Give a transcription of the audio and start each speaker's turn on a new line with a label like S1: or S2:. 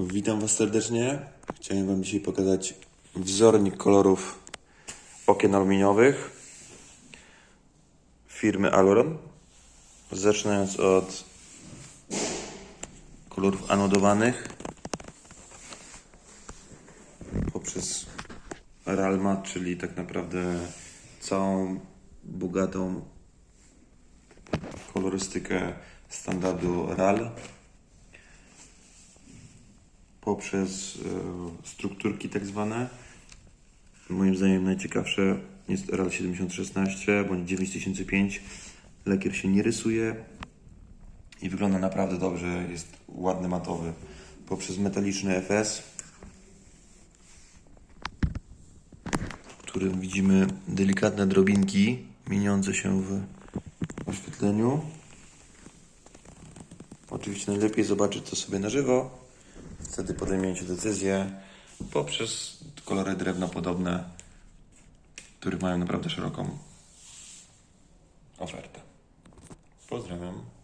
S1: Witam Was serdecznie. Chciałem Wam dzisiaj pokazać wzornik kolorów okien aluminiowych firmy Aloron. Zaczynając od kolorów anodowanych poprzez Ralmat, czyli tak naprawdę całą bogatą kolorystykę standardu RAL poprzez e, strukturki tak zwane. Moim zdaniem najciekawsze jest RAL 7016 bądź 9005. Lakier się nie rysuje i wygląda naprawdę dobrze. Jest ładny matowy. Poprzez metaliczny FS, w którym widzimy delikatne drobinki mieniące się w oświetleniu. Oczywiście najlepiej zobaczyć to sobie na żywo. Wtedy podejmiecie decyzję poprzez kolory drewnopodobne, które mają naprawdę szeroką ofertę. Pozdrawiam.